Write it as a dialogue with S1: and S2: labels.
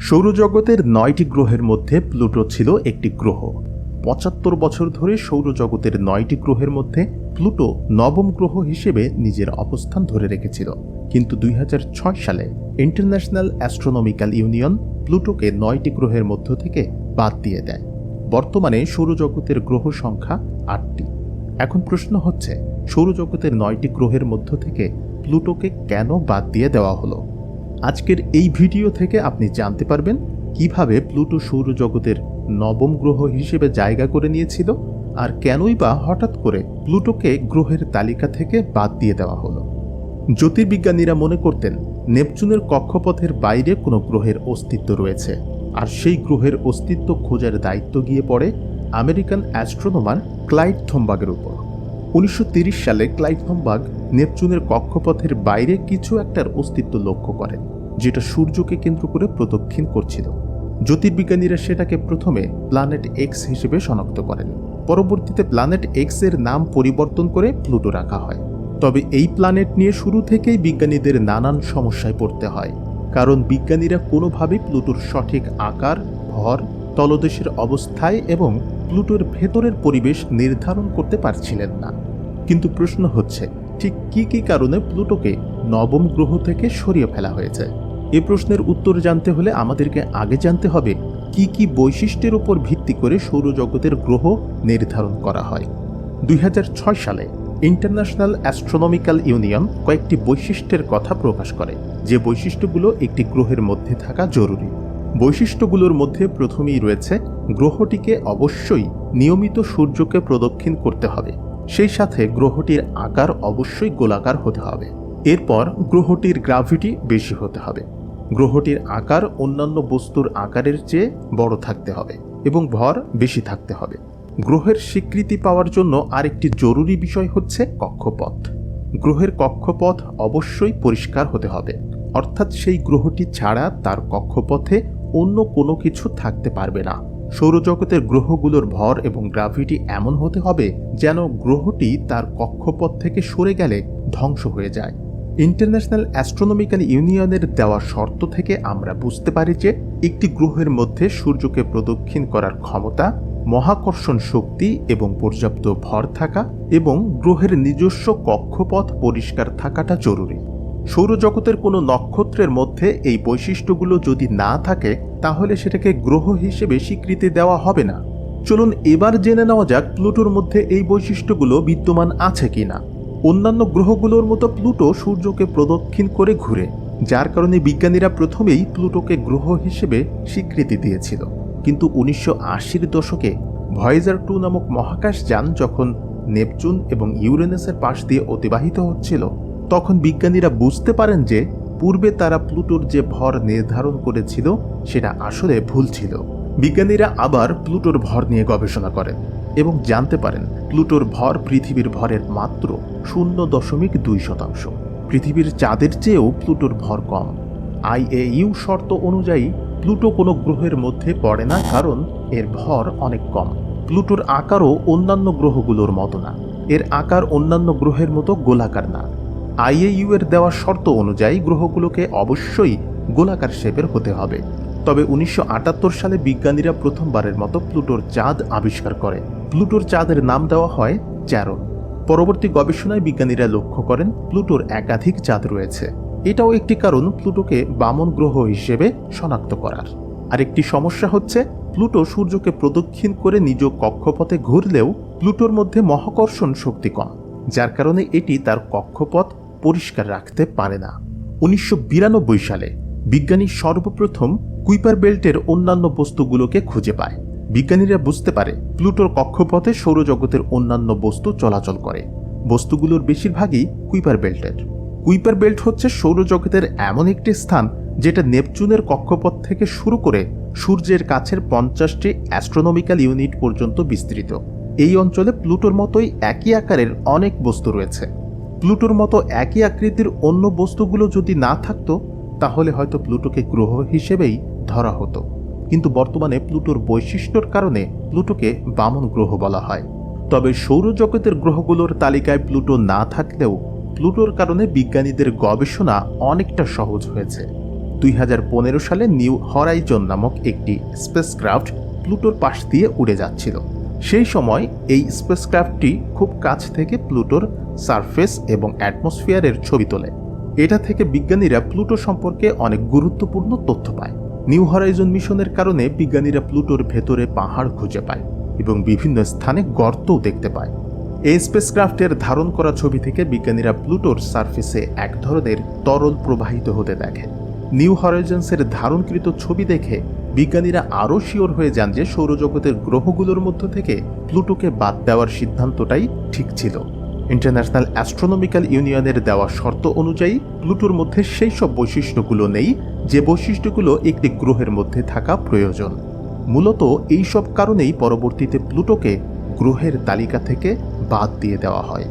S1: সৌরজগতের নয়টি গ্রহের মধ্যে প্লুটো ছিল একটি গ্রহ। পঁচাত্তর বছর ধরে সৌরজগতের নয়টি গ্রহের মধ্যে প্লুটো নবম গ্রহ হিসেবে নিজের অবস্থান ধরে রেখেছিল। কিন্তু দুই হাজার ছয় সালে ইন্টারন্যাশনাল অ্যাস্ট্রোনমিক্যাল ইউনিয়ন প্লুটোকে নয়টি গ্রহের মধ্য থেকে বাদ দিয়ে দেয়। বর্তমানে সৌরজগতের গ্রহ সংখ্যা আটটি। এখন প্রশ্ন হচ্ছে, সৌরজগতের নয়টি গ্রহের মধ্য থেকে প্লুটোকে কেন বাদ দিয়ে দেওয়া হলো? আজকের এই ভিডিও থেকে আপনি জানতে পারবেন কীভাবে প্লুটো সৌরজগতের নবম গ্রহ হিসেবে জায়গা করে নিয়েছিল আর কেনই বা হঠাৎ করে প্লুটোকে গ্রহের তালিকা থেকে বাদ দিয়ে দেওয়া হলো। জ্যোতির্বিজ্ঞানীরা মনে করতেন নেপচুনের কক্ষপথের বাইরে কোনো গ্রহের অস্তিত্ব রয়েছে আর সেই গ্রহের অস্তিত্ব খোঁজার দায়িত্ব গিয়ে পড়ে আমেরিকান অ্যাস্ট্রোনমার ক্লাইড থম্বাগের উপর। উনিশশো সালে ক্লাইড থম্বাগ নেপচুনের কক্ষপথের বাইরে কিছু একটার অস্তিত্ব লক্ষ্য করেন, যেটা সূর্যকে কেন্দ্র করে প্রদক্ষিণ করছিল। জ্যোতির্বিজ্ঞানীরা সেটাকে প্রথমে প্ল্যানেট এক্স হিসেবে শনাক্ত করেন। পরবর্তীতে প্ল্যানেট এক্সের নাম পরিবর্তন করে প্লুটো রাখা হয়। তবে এই প্ল্যানেট নিয়ে শুরু থেকেই বিজ্ঞানীদের নানান সমস্যায় পড়তে হয়, কারণ বিজ্ঞানীরা কোনোভাবেই প্লুটোর সঠিক আকার, ভর, তলদেশের অবস্থায় এবং প্লুটোর ভেতরের পরিবেশ নির্ধারণ করতে পারছিলেন না। কিন্তু প্রশ্ন হচ্ছে, ঠিক কি কি কারণে প্লুটোকে নবম গ্রহ থেকে সরিয়ে ফেলা হয়েছে? এ প্রশ্নের উত্তর জানতে হলে আমাদেরকে আগে জানতে হবে, কি কি বৈশিষ্ট্যের উপর ভিত্তি করে সৌরজগতের গ্রহ নির্ধারণ করা হয়। দুই হাজার ছয় সালে ইন্টারন্যাশনাল অ্যাস্ট্রোনমিক্যাল ইউনিয়ন কয়েকটি বৈশিষ্ট্যের কথা প্রকাশ করে, যে বৈশিষ্ট্যগুলো একটি গ্রহের মধ্যে থাকা জরুরি। বৈশিষ্ট্যগুলোর মধ্যে প্রথমেই রয়েছে, গ্রহটিকে অবশ্যই নিয়মিত সূর্যকে প্রদক্ষিণ করতে হবে। সেই সাথে গ্রহটির আকার অবশ্যই গোলাকার হতে হবে। এরপর গ্রহটির গ্রাভিটি বেশি হতে হবে। গ্রহটির আকার অন্যান্য বস্তুর আকারের চেয়ে বড় থাকতে হবে এবং ভর বেশি থাকতে হবে। গ্রহের স্বীকৃতি পাওয়ার জন্য আরেকটি জরুরি বিষয় হচ্ছে কক্ষপথ। গ্রহের কক্ষপথ অবশ্যই পরিষ্কার হতে হবে। অর্থাৎ সেই গ্রহটি ছাড়া তার কক্ষপথে অন্য কোনো কিছু থাকতে পারবে না। সৌরজগতের গ্রহগুলোর ভর এবং গ্রাভিটি এমন হতে হবে যেন গ্রহটি তার কক্ষপথ থেকে সরে গেলে ধ্বংস হয়ে যায়। ইন্টারন্যাশনাল অ্যাস্ট্রোনমিক্যাল ইউনিয়নের দেওয়া শর্ত থেকে আমরা বুঝতে পারি যে একটি গ্রহের মধ্যে সূর্যকে প্রদক্ষিণ করার ক্ষমতা, মহাকর্ষণ শক্তি এবং পর্যাপ্ত ভর থাকা এবং গ্রহের নিজস্ব কক্ষপথ পরিষ্কার থাকাটা জরুরি। সৌরজগতের কোনো নক্ষত্রের মধ্যে এই বৈশিষ্ট্যগুলো যদি না থাকে, তাহলে সেটাকে গ্রহ হিসেবে স্বীকৃতি দেওয়া হবে না। চলুন এবার জেনে নেওয়া যাক প্লুটোর মধ্যে এই বৈশিষ্ট্যগুলো বিদ্যমান আছে কিনা। অন্যান্য গ্রহগুলোর মতো প্লুটো সূর্যকে প্রদক্ষিণ করে ঘুরে, যার কারণে বিজ্ঞানীরা প্রথমেই প্লুটোকে গ্রহ হিসেবে স্বীকৃতি দিয়েছিল। কিন্তু উনিশশো আশির দশকে ভয়েজার টু নামক মহাকাশ যান যখন নেপচুন এবং ইউরেনাসের পাশ দিয়ে অতিবাহিত হচ্ছিল তখন বিজ্ঞানীরা বুঝতে পারেন যে পূর্বে তারা প্লুটোর যে ভর নির্ধারণ করেছিল, সেটা আসলে ভুল ছিল। বিজ্ঞানীরা আবার প্লুটোর ভর নিয়ে গবেষণা করেন এবং জানতে পারেন প্লুটোর ভর পৃথিবীর ভরের মাত্র শূন্য দশমিক দুই শতাংশ। পৃথিবীর চাঁদের চেয়েও প্লুটোর ভর কম। আইএইউ শর্ত অনুযায়ী, প্লুটো কোনো গ্রহের মধ্যে পড়ে না, কারণ এর ভর অনেক কম। প্লুটোর আকারও অন্যান্য গ্রহগুলোর মতো না। এর আকার অন্যান্য গ্রহের মতো গোলাকার না। আইএইউ এর দেওয়া শর্ত অনুযায়ী গ্রহগুলোকে অবশ্যই গোলাকার শেপের হতে হবে। তবে উনিশশো আটাত্তর সালে বিজ্ঞানীরা প্রথমবারের মতো প্লুটোর চাঁদ আবিষ্কার করে। প্লুটোর চাঁদের নাম দেওয়া হয় চ্যারন। পরবর্তী গবেষণায় বিজ্ঞানীরা লক্ষ্য করেন প্লুটোর একাধিক চাঁদ রয়েছে। এটাও একটি কারণ প্লুটোকে বামন গ্রহ হিসেবে শনাক্ত করার। আরেকটি সমস্যা হচ্ছে, প্লুটো সূর্যকে প্রদক্ষিণ করে নিজ কক্ষপথে ঘুরলেও প্লুটোর মধ্যে মহাকর্ষণ শক্তি কম, যার কারণে এটি তার কক্ষপথ পরিষ্কার রাখতে পারে না। উনিশশো বিরানব্বই সালে বিজ্ঞানী সর্বপ্রথম কুইপার বেল্টের অন্যান্য বস্তুগুলোকে খুঁজে পায়। বিজ্ঞানীরা বুঝতে পারে প্লুটোর কক্ষপথে সৌরজগতের অন্যান্য বস্তু চলাচল করে। বস্তুগুলোর বেশিরভাগই কুইপার বেল্টের। কুইপার বেল্ট হচ্ছে সৌরজগতের এমন একটি স্থান যেটা নেপচুনের কক্ষপথ থেকে শুরু করে সূর্যের কাছের পঞ্চাশটি অ্যাস্ট্রোনমিক্যাল ইউনিট পর্যন্ত বিস্তৃত। এই অঞ্চলে প্লুটোর মতোই একই আকারের অনেক বস্তু রয়েছে। প্লুটোর মতো একই আকৃতির অন্য বস্তুগুলো যদি না থাকতো, তাহলে হয়তো প্লুটোকে গ্রহ হিসেবেই ধরা হতো। কিন্তু বর্তমানে প্লুটোর বৈশিষ্ট্যর কারণে প্লুটোকে বামন গ্রহ বলা হয়। তবে সৌরজগতের গ্রহগুলোর তালিকায় প্লুটো না থাকলেও প্লুটোর কারণে বিজ্ঞানীদের গবেষণা অনেকটা সহজ হয়েছে। দুই হাজার পনেরো সালে নিউ হরাইজন নামক একটি স্পেসক্রাফট প্লুটোর পাশ দিয়ে উড়ে যাচ্ছিল। সেই সময় এই স্পেসক্রাফটটি খুব কাছ থেকে প্লুটোর সারফেস এবং অ্যাটমসফিয়ারের ছবি তোলে। এটা থেকে বিজ্ঞানীরা প্লুটো সম্পর্কে অনেক গুরুত্বপূর্ণ তথ্য পায়। নিউ হরাইজন মিশনের কারণে বিজ্ঞানীরা প্লুটোর ভেতরে পাহাড় খুঁজে পায় এবং বিভিন্ন স্থানে গর্তও দেখতে পায়। এই স্পেসক্রাফটের ধারণ করা ছবি থেকে বিজ্ঞানীরা প্লুটোর সারফেসে এক ধরনের তরল প্রবাহিত হতে দেখে। নিউ হরাইজন্সের ধারণকৃত ছবি দেখে বিজ্ঞানীরা আরও শিওর হয়ে যান যে সৌরজগতের গ্রহগুলোর মধ্য থেকে প্লুটোকে বাদ দেওয়ার সিদ্ধান্তটাই ঠিক ছিল। ইন্টারন্যাশনাল অ্যাস্ট্রোনমিক্যাল ইউনিয়নের দেওয়া শর্ত অনুযায়ী প্লুটোর মধ্যে সেই সব বৈশিষ্ট্যগুলো নেই, যে বৈশিষ্ট্যগুলো একটি গ্রহের মধ্যে থাকা প্রয়োজন। মূলত এই সব কারণেই পরবর্তীতে প্লুটোকে গ্রহের তালিকা থেকে বাদ দিয়ে দেওয়া হয়।